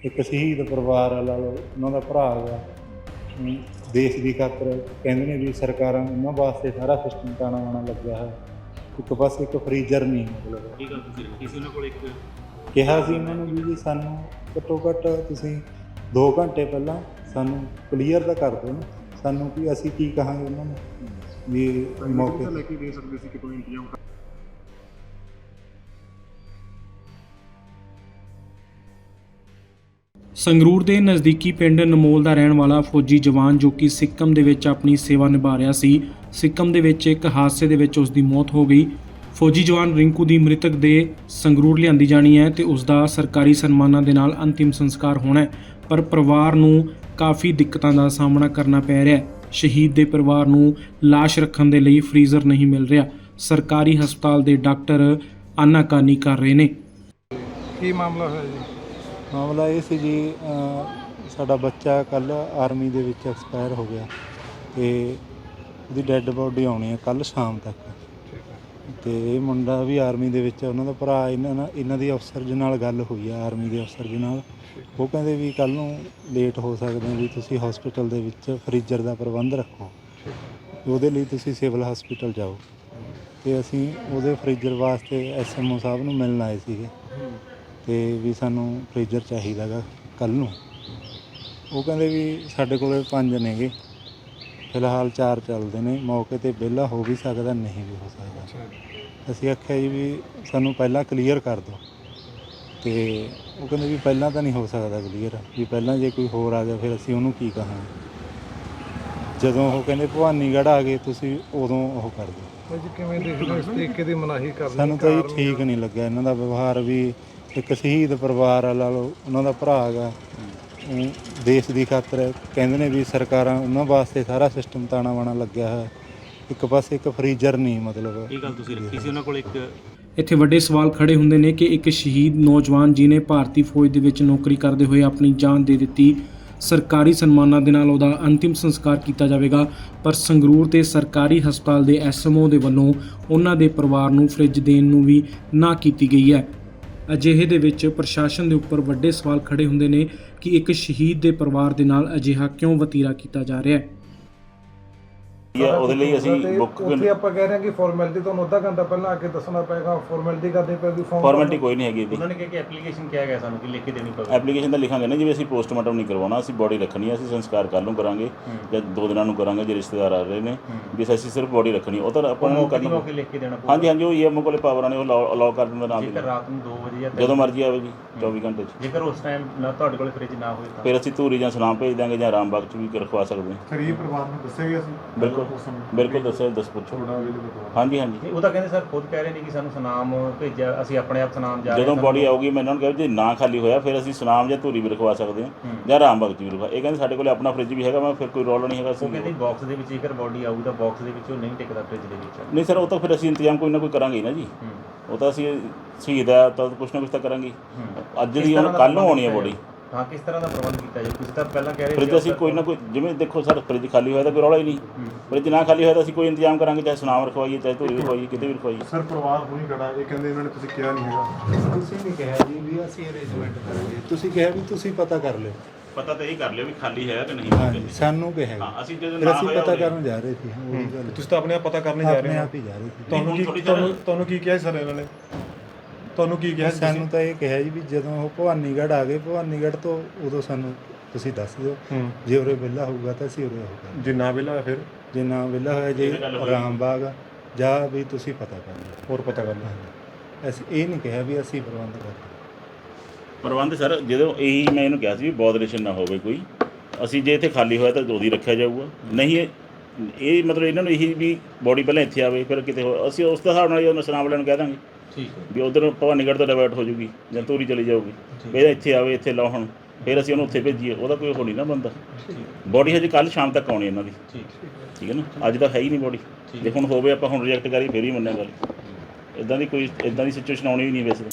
ਇੱਕ ਸ਼ਹੀਦ ਪਰਿਵਾਰ ਆ ਲਾ ਲਓ ਉਹਨਾਂ ਦਾ ਭਰਾ ਹੈਗਾ ਦੇਸ਼ ਦੀ ਖਾਤਰ ਕਹਿੰਦੇ ਨੇ ਵੀ ਸਰਕਾਰਾਂ ਉਹਨਾਂ ਵਾਸਤੇ ਸਾਰਾ ਸਿਸਟਮ ਤਾਣਾ ਬਾਣਾ ਲੱਗਿਆ ਹੈ ਇੱਕ ਪਾਸੇ ਇੱਕ ਫਰੀਜ਼ਰ ਨਹੀਂ ਮਤਲਬ ਕੀ ਗੱਲ ਤੁਸੀਂ ਰੱਖੀ ਸੀ ਉਹਨਾਂ ਕੋਲ ਇੱਕ? ਕਿਹਾ ਸੀ ਉਹਨਾਂ ਨੂੰ ਵੀ ਜੀ ਸਾਨੂੰ ਘੱਟੋ ਘੱਟ ਤੁਸੀਂ 2 ਘੰਟੇ ਪਹਿਲਾਂ ਸਾਨੂੰ ਕਲੀਅਰ ਤਾਂ ਕਰ ਦਿਓ ਨਾ ਸਾਨੂੰ ਕੀ ਅਸੀਂ ਕੀ ਕਹਾਂਗੇ ਉਹਨਾਂ ਨੂੰ? ਵੀ ਮੌਕੇ ਲੈ ਕੇ ਦੇ ਸਕਦੇ ਸੀ ਕਿਤੋਂ ਇੰਤਜ਼ਾਮ ਸੰਗਰੂਰ ਦੇ ਨਜ਼ਦੀਕੀ ਪਿੰਡ ਨਮੋਲ ਦਾ ਰਹਿਣ ਵਾਲਾ ਫੌਜੀ ਜਵਾਨ ਜੋ ਕਿ ਸਿੱਕਮ ਦੇ ਵਿੱਚ ਆਪਣੀ ਸੇਵਾ ਨਿਭਾ ਰਿਹਾ ਸੀ, ਸਿੱਕਮ ਦੇ ਵਿੱਚ ਇੱਕ ਹਾਦਸੇ ਦੇ ਵਿੱਚ ਉਸ ਦੀ ਮੌਤ ਹੋ ਗਈ। ਫੌਜੀ ਜਵਾਨ ਰਿੰਕੂ ਦੀ ਮ੍ਰਿਤਕ ਦੇ ਸੰਗਰੂਰ ਲਿਆਂਦੀ ਜਾਣੀ ਹੈ ਤੇ ਉਸ ਦਾ ਸਰਕਾਰੀ ਸਨਮਾਨਾਂ ਦੇ ਨਾਲ ਅੰਤਿਮ ਸੰਸਕਾਰ ਹੋਣਾ ਹੈ, ਪਰ ਪਰਿਵਾਰ ਨੂੰ ਕਾਫੀ ਦਿੱਕਤਾਂ ਦਾ ਸਾਹਮਣਾ ਕਰਨਾ ਪੈ ਰਿਹਾ ਹੈ। ਸ਼ਹੀਦ ਦੇ ਪਰਿਵਾਰ ਨੂੰ ਲਾਸ਼ ਰੱਖਣ ਦੇ ਲਈ ਫ੍ਰੀਜ਼ਰ ਨਹੀਂ ਮਿਲ ਰਿਹਾ। ਸਰਕਾਰੀ ਹਸਪਤਾਲ ਦੇ ਡਾਕਟਰ ਆਨਾਕਾਨੀ ਕਰ ਰਹੇ ਨੇ। ਕੀ ਮਾਮਲਾ ਹੋਇਆ ਜੀ? ਮਾਮਲਾ ਇਹ ਸੀ ਜੀ ਸਾਡਾ ਬੱਚਾ ਕੱਲ ਆਰਮੀ ਦੇ ਵਿੱਚ ਐਕਸਪਾਇਰ ਹੋ ਗਿਆ ਤੇ ਉਹਦੀ ਡੈੱਡ ਬੋਡੀ ਆਉਣੀ ਹੈ ਕੱਲ ਸ਼ਾਮ ਤੱਕ। ਤੇ ਇਹ ਮੁੰਡਾ ਵੀ ਆਰਮੀ ਦੇ ਵਿੱਚ ਉਹਨਾਂ ਦਾ ਭਰਾ ਇਹਨਾਂ ਨਾਲ, ਇਹਨਾਂ ਦੀ ਅਫਸਰ ਜੀ ਨਾਲ ਗੱਲ ਹੋਈ ਆ, ਆਰਮੀ ਦੇ ਅਫਸਰ ਜੀ ਨਾਲ। ਉਹ ਕਹਿੰਦੇ ਵੀ ਕੱਲ ਨੂੰ ਲੇਟ ਹੋ ਸਕਦੇ ਵੀ ਤੁਸੀਂ ਹਸਪੀਟਲ ਦੇ ਵਿੱਚ ਫ੍ਰੀਜ਼ਰ ਦਾ ਪ੍ਰਬੰਧ ਰੱਖੋ। ਉਹਦੇ ਲਈ ਤੁਸੀਂ ਸਿਵਲ ਹਸਪੀਟਲ ਜਾਓ। ਤੇ ਅਸੀਂ ਉਹਦੇ ਫ੍ਰੀਜ਼ਰ ਵਾਸਤੇ ਐਸਐਮਓ ਸਾਹਿਬ ਨੂੰ ਮਿਲਣ ਆਏ ਸੀਗੇ। ਤੇ ਵੀ ਸਾਨੂੰ ਫ੍ਰੀਜ਼ਰ ਚਾਹੀਦਾਗਾ ਕੱਲ ਨੂੰ। ਉਹ ਕਹਿੰਦੇ ਵੀ ਸਾਡੇ ਕੋਲੇ ਪੰਜ ਨੇਗੇ। ਫਿਲਹਾਲ ਚਾਰ ਚੱਲਦੇ ਨੇ। ਮੌਕੇ ਤੇ ਵਿਹਲਾ ਹੋ ਵੀ ਸਕਦਾ ਨਹੀਂ ਵੀ ਹੋ ਸਕਦਾ। ਅਸੀਂ ਆਖਿਆ ਜੀ ਵੀ ਸਾਨੂੰ ਪਹਿਲਾਂ ਕਲੀਅਰ ਕਰ ਦਿਓ। ਤੇ ਉਹ ਕਹਿੰਦੇ ਵੀ ਪਹਿਲਾਂ ਤਾਂ ਨਹੀਂ ਹੋ ਸਕਦਾ ਕਲੀਅਰ ਵੀ ਪਹਿਲਾਂ ਜੇ ਕੋਈ ਹੋਰ ਆ ਗਿਆ ਫਿਰ ਅਸੀਂ ਉਹਨੂੰ ਕੀ ਕਹਾਂਗੇ? ਜਦੋਂ ਉਹ ਕਹਿੰਦੇ ਭਵਾਨੀਗੜ੍ਹ ਆ ਗਏ ਤੁਸੀਂ ਉਦੋਂ ਉਹ ਕਰ ਦਿਓ। ਜੀ ਕਿਵੇਂ ਦੇਖਦੇ ਹੋ ਇਸ ਤਰੀਕੇ ਦੀ ਮਨਾਹੀ ਕਰਨੀ ਸਾਨੂੰ ਤਾਂ ਇਹ ਠੀਕ ਨਹੀਂ ਲੱਗਿਆ। ਇਹਨਾਂ ਦਾ ਵਿਵਹਾਰ ਵੀ ਇੱਕ ਸ਼ਹੀਦ ਪਰਿਵਾਰ ਆ ਲਾ ਲਓ ਉਹਨਾਂ ਦਾ ਭਰਾ ਹੈਗਾ। ਦੇਸ਼ ਦੀ ਖਾਤਰ ਕਹਿੰਦੇ ਨੇ ਵੀ ਸਰਕਾਰਾਂ ਉਹਨਾਂ ਵਾਸਤੇ ਸਾਰਾ ਸਿਸਟਮ ਤਾਣਾ ਬਾਣਾ ਲੱਗਿਆ ਹੈ ਇੱਕ ਪਾਸੇ ਇੱਕ ਫਰੀਜ਼ਰ ਨਹੀਂ ਮਤਲਬ। ਕੀ ਗੱਲ ਤੁਸੀਂ ਰੱਖੀ ਸੀ ਉਹਨਾਂ ਕੋਲ ਇੱਕ ਇੱਥੇ ਵੱਡੇ ਸਵਾਲ ਖੜੇ ਹੁੰਦੇ ਨੇ ਕਿ ਇੱਕ ਸ਼ਹੀਦ ਨੌਜਵਾਨ ਜਿਨੇ ਭਾਰਤੀ ਫੌਜ ਦੇ ਵਿੱਚ ਨੌਕਰੀ ਕਰਦੇ ਹੋਏ ਆਪਣੀ ਜਾਨ ਦੇ ਦਿੱਤੀ ਸਰਕਾਰੀ ਸਨਮਾਨਾਂ ਦੇ ਨਾਲ ਉਹਦਾ ਅੰਤਿਮ ਸੰਸਕਾਰ ਕੀਤਾ ਜਾਵੇਗਾ ਪਰ ਸੰਗਰੂਰ ਤੇ ਸਰਕਾਰੀ ਹਸਪਤਾਲ ਦੇ ਐਸਐਮਓ ਦੇ ਵੱਲੋਂ ਉਹਨਾਂ ਦੇ ਪਰਿਵਾਰ ਨੂੰ ਫ੍ਰਿਜ ਦੇਣ ਨੂੰ ਵੀ ਨਾ ਕੀਤੀ ਗਈ ਹੈ। ਅਜਿਹੇ ਦੇ ਵਿੱਚ ਪ੍ਰਸ਼ਾਸਨ ਦੇ ਉੱਪਰ ਵੱਡੇ ਸਵਾਲ ਖੜੇ ਹੁੰਦੇ ਨੇ ਕਿ ਇੱਕ ਸ਼ਹੀਦ ਦੇ ਪਰਿਵਾਰ ਦੇ ਨਾਲ ਅਜਿਹਾ ਕਿਉਂ ਵਤੀਰਾ ਕੀਤਾ ਜਾ ਰਿਹਾ ਹੈ? ਹੈ ਉਹਦੇ ਲਈ ਅਸੀਂ ਬੁੱਕ ਉੱਥੇ ਆਪਾਂ ਕਹਿ ਰਹੇ ਹਾਂ ਕਿ ਫਾਰਮੈਲਿਟੀ ਤੁਹਾਨੂੰ ਅੱਧਾ ਘੰਟਾ ਪਹਿਲਾਂ ਆ ਕੇ ਦੱਸਣਾ ਪਏਗਾ ਫਾਰਮੈਲਿਟੀ ਕਰਨੀ ਪਏਗੀ ਫਾਰਮ ਫਾਰਮੈਲਿਟੀ ਕੋਈ ਨਹੀਂ ਹੈਗੀ ਇਹਦੀ। ਉਹਨਾਂ ਨੇ ਕਿਹਾ ਕਿ ਐਪਲੀਕੇਸ਼ਨ ਕਿਹਾ ਗਿਆ ਸਾਨੂੰ ਕਿ ਲਿਖ ਕੇ ਦੇਣੀ ਪਵੇ ਐਪਲੀਕੇਸ਼ਨ ਤਾਂ ਲਿਖਾਂਗੇ ਨਾ ਜਿਵੇਂ ਅਸੀਂ ਪੋਸਟਮਾਰਟਮ ਨਹੀਂ ਕਰਵਾਉਣਾ ਅਸੀਂ ਬੋਡੀ ਰੱਖਣੀ ਹੈ ਅਸੀਂ ਸੰਸਕਾਰ ਕੱਲ੍ਹ ਨੂੰ ਕਰਾਂਗੇ ਜਾਂ ਦੋ ਦਿਨਾਂ ਨੂੰ ਕਰਾਂਗੇ ਜੇ ਰਿਸ਼ਤੇਦਾਰ ਆ ਰਹੇ ਨੇ ਵੀ ਅਸੀਂ ਸਿਰਫ ਬੋਡੀ ਰੱਖਣੀ ਉਹ ਤਾਂ ਆਪਾਂ ਨੂੰ ਕਰਨਾ ਮੌਕੇ ਲਿਖ ਕੇ ਦੇਣਾ ਪਊਗਾ ਹਾਂਜੀ ਹਾਂਜੀ ਉਹ ਈਐਮਓ ਕੋਲੇ ਪਾਵਰਾਂ ਨੇ ਉਹ ਅਲਾਉ ਕਰ ਦਿੰਦਾ ਨਾਮ ਜੇਕਰ ਰਾਤ ਨੂੰ 2 ਵਜੇ ਜਾਂ ਜਦੋਂ ਮਰਜ਼ੀ ਆਵੇ ਜੀ 24 ਘੰਟੇ ਚ। ਜੇਕਰ ਉਸ ਟਾਈਮ ਨਾ ਤੁਹਾਡੇ ਕੋਲ ਫ੍ਰਿਜ ਨਾ ਹੋਵੇ ਤਾਂ? ਫਿਰ ਅਸੀਂ ਧੂਰੀ ਜਾਂ ਸਲਾਮ ਭੇਜ ਦਾਂਗੇ ਜਾਂ ਰਾਮਬਾਗ ਚ ਵੀ ਰਖਵਾ ਸਕਦੇ ਹਾਂ। ਗਰੀਬ ਪਰਿਵਾਰ ਨੂੰ ਦੱਸਿਆ ਗਿਆ ਸੀ? ਬਿਲਕੁਲ। ਬਿਲਕੁਲ ਦੱਸੋ ਦੱਸ ਪੁੱਛੋ। ਹਾਂਜੀ ਹਾਂਜੀ। ਨਹੀਂ, ਉਹ ਤਾਂ ਕਹਿੰਦੇ ਸਰ ਖੁਦ ਕਹਿ ਰਹੇ ਨੇ ਕਿ ਸਾਨੂੰ ਸੁਨਾਮ ਭੇਜਿਆ ਅਸੀਂ ਆਪਣੇ ਆਪ ਸੁਨਾਮ ਜਾ ਰਹੇ ਜਦੋਂ ਬੋਡੀ ਆਊਗੀ ਮੈਂ ਇਹਨਾਂ ਨੂੰ ਕਿਹਾ ਜੇ ਨਾ ਖਾਲੀ ਹੋਇਆ ਫਿਰ ਅਸੀਂ ਸੁਨਾਮ ਜਾਂ ਧੂਰੀ ਵੀ ਰਖਵਾ ਸਕਦੇ ਹਾਂ ਹੂੰ। ਜਾਂ ਰਾਮਬਾਗ ਚ ਵੀ ਰਖਵਾ। ਇਹ ਕਹਿੰਦੇ ਸਾਡੇ ਕੋਲੇ ਆਪਣਾ ਫ੍ਰਿਜ ਵੀ ਹੈਗਾ ਮੈਂ ਫਿਰ ਕੋਈ ਰੌਲਾ ਨਹੀਂ ਹੈਗਾ ਉਹ ਅਸੀਂ ਕਹਿੰਦੇ ਬਾਕਸ ਦੇ ਵਿੱਚ ਜੇਕਰ ਬੋਡੀ ਆਊ ਤਾਂ ਬਾਕਸ ਦੇ ਵਿੱਚ ਉਹ ਨਹੀਂ ਟਿਕਦਾ ਫ੍ਰਿਜ ਦੇ ਵਿੱਚ। ਨਹੀਂ ਸਰ ਉਹ ਤਾਂ ਫਿਰ ਅਸੀਂ ਇੰਤਜ਼ਾਮ ਕੋਈ ਨਾ ਕੋਈ ਕਰਾਂਗੇ ਹੀ ਨਾ ਜੀ। ਹੂੰ। ਉਹ ਤਾਂ ਅਸੀਂ ਸ਼ਹੀਦ ਹੈ ਤਾਂ ਕੁਛ ਨਾ ਕੁਛ ਤਾਂ ਕਰਾਂਗੇ। ਅੱਜ ਦੀ ਕੱਲ ਨੂੰ ਆਉਣੀ ਹੈ ਬੋਡੀ। ਹਾਂ ਕਿਸ ਤਰ੍ਹਾਂ ਦਾ ਪ੍ਰਬੰਧ ਕੀਤਾ ਜਾਏ ਤੁਸੀਂ ਤਾਂ ਪਹਿਲਾਂ ਕਹਿ ਰਹੇ ਫ੍ਰਿਜ ਅਸੀਂ ਕੋਈ ਨਾ ਕੋਈ ਜਿਵੇਂ ਦੇਖੋ ਸਰ ਫ੍ਰਿਜ ਖਾਲੀ ਹੋਇਆ ਤਾਂ ਕੋਈ ਰੌਲਾ ਹੀ ਨਹੀਂ। ਫ੍ਰਿਜ ਨਾ ਖਾਲੀ ਹੋਇਆ ਤਾਂ ਅਸੀਂ ਕੋਈ ਇੰਤਜ਼ਾਮ ਕਰਾਂਗੇ ਚਾਹੇ ਸੁਨਾਮ ਰਖਵਾਈਏ ਚਾਹੇ ਧੂਰੀ ਰਖਵਾਈਏ ਕਿਤੇ ਵੀ ਰਖਵਾਈਏ। ਸਰ ਪਰਿਵਾਰ ਹੋਈ ਖੜਾ ਇਹ ਕਹਿੰਦੇ ਇਹਨਾਂ ਨੇ ਤੁਸੀਂ ਕਿਹਾ ਨਹੀਂ ਹੈਗਾ। ਤੁਸੀਂ ਨਹੀਂ ਕਿਹਾ ਜੀ ਵੀ ਅਸੀਂ ਅਰੇਂਜਮੈਂਟ ਕਰਾਂਗੇ। ਤੁਸੀਂ ਕਿਹਾ ਵੀ ਤੁਸੀਂ ਪਤਾ ਕਰ ਲਿਓ। ਪਤਾ ਤਾਂ ਇਹ ਕਰ ਲਿਓ ਵੀ ਖਾਲੀ ਹੈ ਕਿ ਨਹੀਂ ਹਾਂਜੀ ਸਾਨੂੰ ਕਿਹਾ ਜੀ। ਹਾਂ ਅਸੀਂ ਜਦੋਂ ਫਿਰ ਨਾ ਅਸੀਂ ਹੋਇਆ ਪਤਾ ਕਰਨ ਜਾ ਰਹੇ ਸੀ ਹਾਂ ਉਹੀ ਗੱਲ। ਤੁਸੀਂ ਤਾਂ ਆਪਣੇ ਆਪ ਪਤਾ ਕਰਨੇ ਜਾ ਰਹੇ ਆਪਣੇ ਹੋ। ਆਪ ਹੀ ਜਾ ਰਹੇ ਸੀ। ਤੁਹਾਨੂੰ ਹੁਣ ਕੀ ਥੋੜ੍ਹੀ ਤੁਹਾਨੂੰ ਤੁਹਾਨੂੰ ਕੀ ਕਿਹਾ ਸੀ ਸਰ ਇਹਨਾਂ ਨੇ? ਤੁਹਾਨੂੰ ਕੀ ਕਿਹਾ ਸੀ ਸਾਨੂੰ ਤਾਂ ਇਹ ਕਿਹਾ ਜੀ ਵੀ ਜਦੋਂ ਉਹ ਭਵਾਨੀਗੜ੍ਹ ਆ ਗਏ ਭਵਾਨੀਗੜ੍ਹ ਤੋਂ ਉਦੋਂ ਸਾਨੂੰ ਤੁਸੀਂ ਦੱਸ ਦਿਓ। ਹੂੰ। ਜੇ ਉਰੇ ਵਿਹਲਾ ਹੋਊਗਾ ਤਾਂ ਅਸੀਂ ਉਰੇ ਹੋਊਗਾ। ਜੇ ਨਾ ਵਿਲਾ ਫਿਰ? ਜੇ ਨਾ ਵਿਹਲਾ ਹੋਇਆ ਜੇ ਇਹ ਗੱਲ ਹੋਈ। ਰਾਮਬਾਗ ਆ, ਜਾਂ ਵੀ ਤੁਸੀਂ ਪਤਾ ਕਰ ਲਓ। ਹੋਰ ਪਤਾ ਕਰਨਾ ਅਸੀਂ ਇਹ ਨਹੀਂ ਕਿਹਾ ਵੀ ਅਸੀਂ ਪ੍ਰਬੰਧ ਕਰਦੇ ਪ੍ਰਬੰਧ ਸਰ ਜਦੋਂ ਇਹੀ ਮੈਂ ਇਹਨੂੰ ਕਿਹਾ ਸੀ ਵੀ ਬੋਦਰੇਸ਼ਨ ਨਾ ਹੋਵੇ ਕੋਈ ਅਸੀਂ ਜੇ ਇੱਥੇ ਖਾਲੀ ਹੋਇਆ ਤਾਂ ਉਹਦੀ ਰੱਖਿਆ ਜਾਊਗਾ। ਨਹੀਂ ਇਹ ਇਹ ਮਤਲਬ ਇਹਨਾਂ ਨੂੰ ਇਹੀ ਵੀ ਬੋਡੀ ਪਹਿਲਾਂ ਇੱਥੇ ਆਵੇ ਫਿਰ ਕਿਤੇ ਹੋਰ ਅਸੀਂ ਉਸ ਦੇ ਹਿਸਾਬ ਨਾਲ ਹੀ ਉਹਨਾਂ ਸੁਨਾਮ ਵਾਲਿਆਂ ਨੂੰ ਕਹਿ ਦਾਂਗੇ। ਠੀਕ ਹੈ। ਵੀ ਉਧਰ ਭਵਾਨੀਗੜ੍ਹ ਤੋਂ ਡਾਇਵਰਟ ਹੋ ਜੂਗੀ ਜਾਂ ਧੂਰੀ ਚਲੀ ਜਾਊਗੀ। ਇਹ ਇੱਥੇ ਆਵੇ ਇੱਥੇ ਲਾਓ ਹੁਣ ਫਿਰ ਅਸੀਂ ਉਹਨੂੰ ਉੱਥੇ ਭੇਜੀਏ ਉਹਦਾ ਕੋਈ ਹੋ ਨਹੀਂ ਨਾ ਬੰਦਾ। ਬੋਡੀ ਹਜੇ ਕੱਲ ਸ਼ਾਮ ਤੱਕ ਆਉਣੀ ਇਹਨਾਂ ਦੀ। ਠੀਕ। ਠੀਕ ਹੈ ਨਾ? ਅੱਜ ਤਾਂ ਹੈ ਹੀ ਨਹੀਂ ਬੋਡੀ ਜੇ ਹੁਣ ਹੋਵੇ ਆਪਾਂ ਹੁਣ ਰਿਜੈਕਟ ਕਰੀ ਫਿਰ ਹੀ ਮੰਨਿਆ ਗੱਲ। ਇਦਾਂ ਦੀ ਕੋਈ ਇਦਾਂ ਦੀ ਸਿਚੁਏਸ਼ਨ ਆਉਣੀ ਵੀ ਨਹੀਂ ਵੈਸੇ।